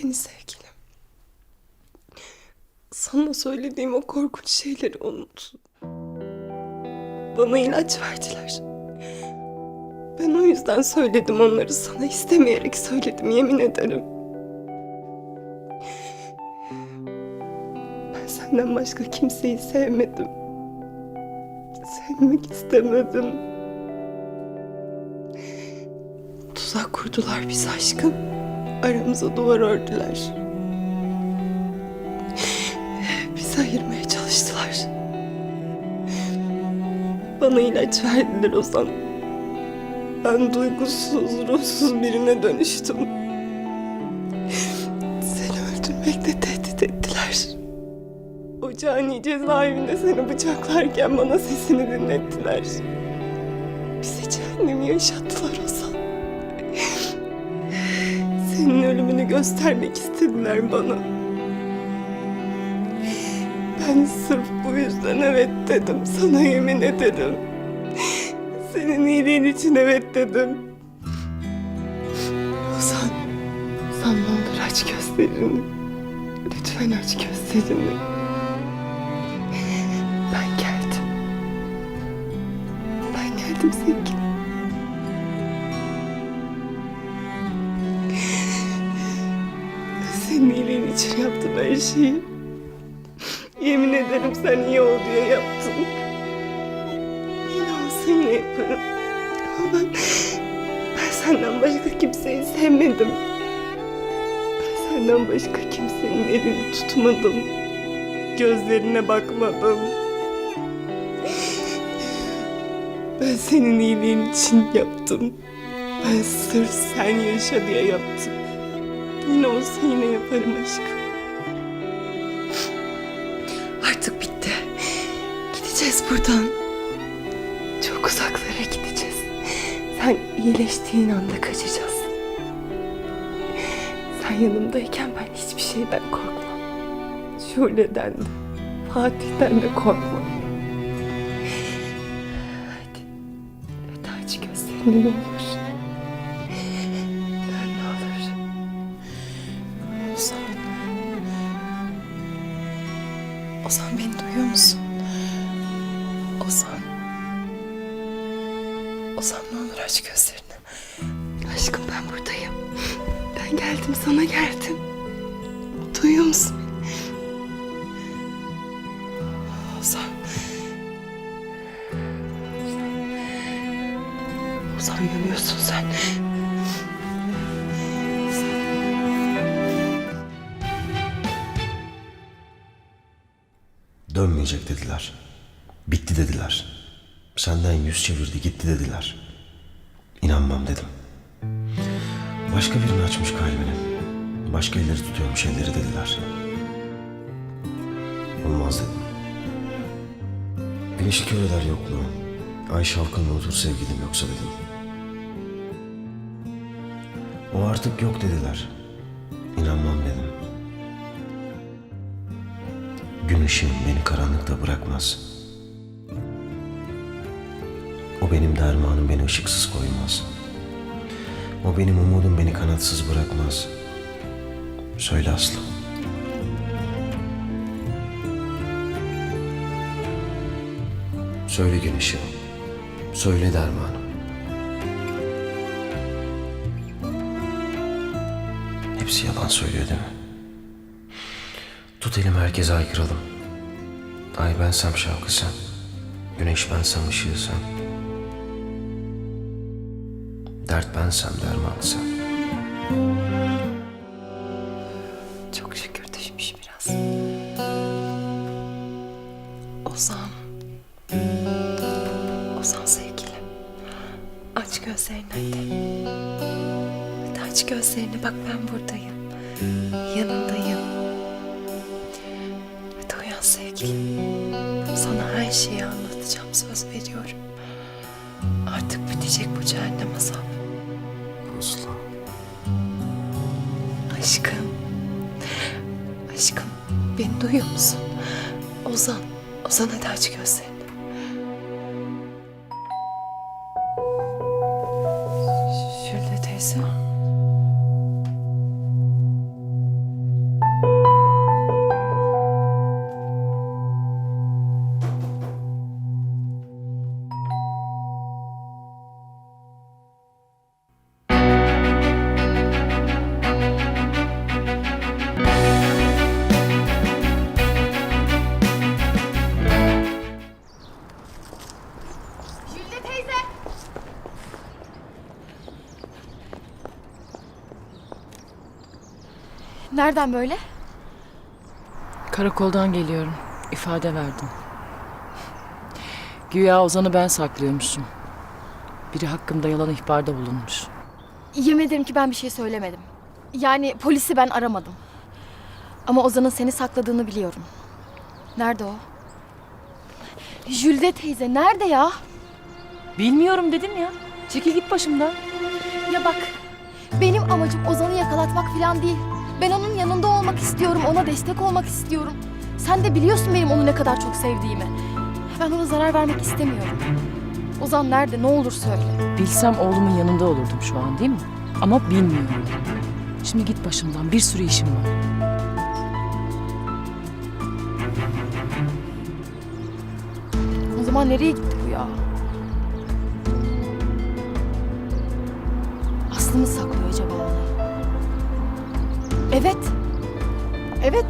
Beni sevgilim. Sana söylediğim o korkunç şeyleri unut. Bana ilaç verdiler. Ben o yüzden söyledim onları sana istemeyerek söyledim yemin ederim. Ben senden başka kimseyi sevmedim. Sevmek istemedim. Tuzak kurdular biz aşkım. Aramıza duvar ördüler. Bizi ayırmaya çalıştılar. Bana ilaç verdiler Ozan. Ben duygusuz, ruhsuz birine dönüştüm. Seni öldürmekle tehdit ettiler. O cani cezaevinde seni bıçaklarken bana sesini dinlettiler. Bize cehennemi yaşattılar Senin ölümünü göstermek istediler bana. Ben sırf bu yüzden evet dedim. Sana yemin ederim. Senin iyiliğin için evet dedim. Ozan, sen ne olur aç gözlerini. Lütfen aç gözlerini. Ben geldim. Ben geldim sevgilim. Senin iyiliğin için yaptım her şeyi. Yemin ederim sen iyi ol diye yaptım. Yine olsa yine yaparım. Ama ben, ben senden başka kimseyi sevmedim. Ben senden başka kimsenin elini tutmadım. Gözlerine bakmadım. Ben senin iyiliğin için yaptım. Ben sırf sen yaşa diye yaptım. Olsa yine yaparım aşkım. Artık bitti. Gideceğiz buradan. Çok uzaklara gideceğiz. Sen iyileştiğin anda kaçacağız. Sen yanımdayken ben hiçbir şeyden korkmam. Şule'den de, Fatih'ten de korkmam. Hadi, hadi aç gözlerini. Ozan ne olur aç gözlerini. Aşkım ben buradayım. Ben geldim sana geldim. Duyuyor musun? Ozan. Ozan yanıyorsun sen. Dönmeyecek dediler. Bitti dediler. Senden yüz çevirdi gitti dediler. İnanmam dedim. Başka birini açmış kalbini. Başka elleri tutuyormuş elleri dediler. Olmaz dedim. Güneşi kör eder yokluğum. Ay şavkınla otur sevgilim yoksa dedim. O artık yok dediler. İnanmam dedim. Gün ışığım beni karanlıkta bırakmaz. O benim dermanım beni ışıksız koymaz. O benim umudum beni kanatsız bırakmaz. Söyle Aslı. Söyle gün ışığım. Söyle dermanım. Hepsi yalan söylüyor değil mi? Tut elimi herkese aykıralım. Ay bensem şavkı sen. Güneş bensem ışığı sen. Dert bensem derman sen. Çok şükür düşmüş biraz. Ozan. Ozan sevgilim. Aç gözlerini hadi. Hadi aç gözlerini bak ben buradayım. Yanındayım. Hadi uyan sevgilim. Sana her şeyi anlatacağım söz veriyorum. Artık bitecek bu cehennem azabı. Duyuyor musun? Ozan. Ozan hadi aç gözlerini. Şöyle teyze. Nereden böyle? Karakoldan geliyorum. İfade verdim. Güya Ozan'ı ben saklıyormuşum. Biri hakkımda yalan ihbarda bulunmuş. Yemin ederim ki ben bir şey söylemedim. Yani polisi ben aramadım. Ama Ozan'ın seni sakladığını biliyorum. Nerede o? Jülde teyze nerede ya? Bilmiyorum dedim ya. Çekil git başımdan. Ya bak benim amacım Ozan'ı yakalatmak falan değil. Ben onun yanında olmak istiyorum, ona destek olmak istiyorum. Sen de biliyorsun benim onu ne kadar çok sevdiğimi. Ben ona zarar vermek istemiyorum. Ozan nerede? Ne olur söyle. Bilsem oğlumun yanında olurdum şu an değil mi? Ama bilmiyorum. Şimdi git başımdan. Bir sürü işim var. O zaman nereye gitti bu ya? Aslı mı saklıyor acaba onu? Evet. Evet.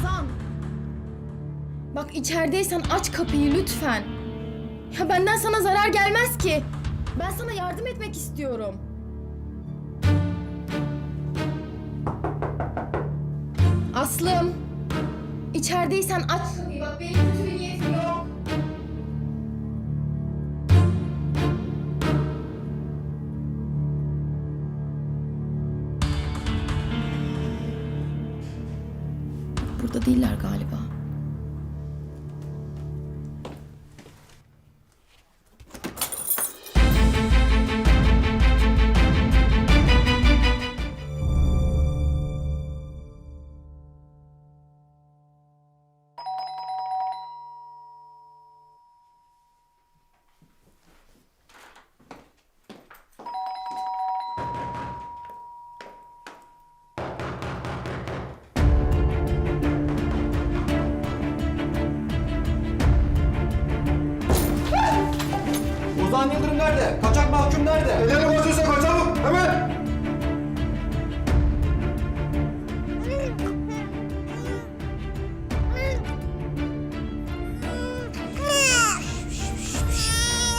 Ozan. Bak içerideysen aç kapıyı lütfen. Ya benden sana zarar gelmez ki. Ben sana yardım etmek istiyorum. Aslım. İçerideysen aç kapıyı. Bak benim Değiller galiba. Ozan Yıldırım nerede? Kaçak mahkum nerede? Ellerini bozuyorsa kaçalım hemen.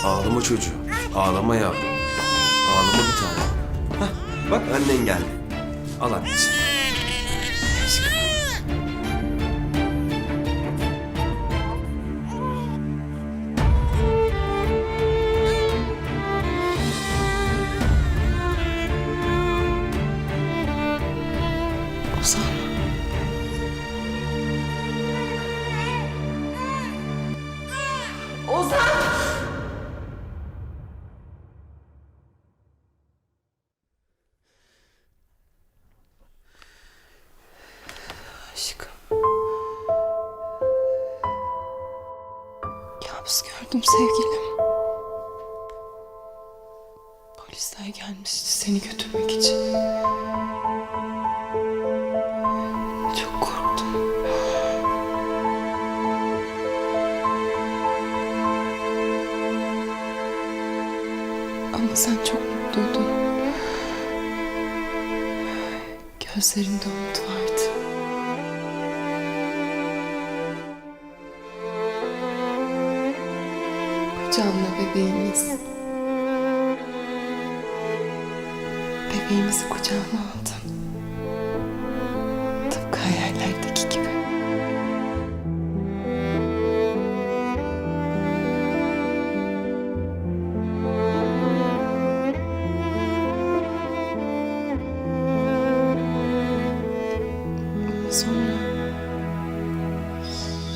Ağlama çocuğu. Ağlama yavrum. Ağlama bir tane. Hah, bak annen geldi. Al annesi. Gördüm sevgilim. Polisler gelmişti seni götürmek için. Çok korktum. Ama sen çok mutluydun. Gözlerinde umut vardı. bebeğimiz. Bebeğimizi kucağına aldın. Tıpkı hayallerdeki gibi. Sonra...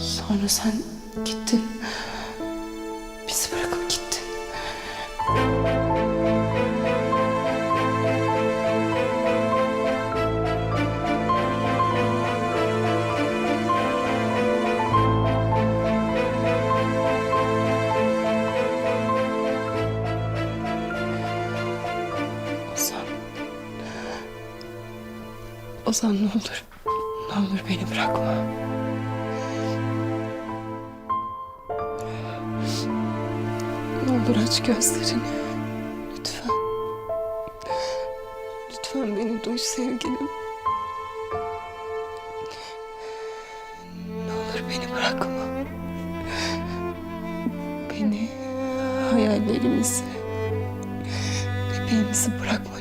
Sonra sen gittin. Ozan ne olur. Ne olur beni bırakma. Ne olur aç gözlerini. Lütfen. Lütfen beni duy sevgilim. Ne olur beni bırakma. Beni, hayallerimizi, bebeğimizi bırakma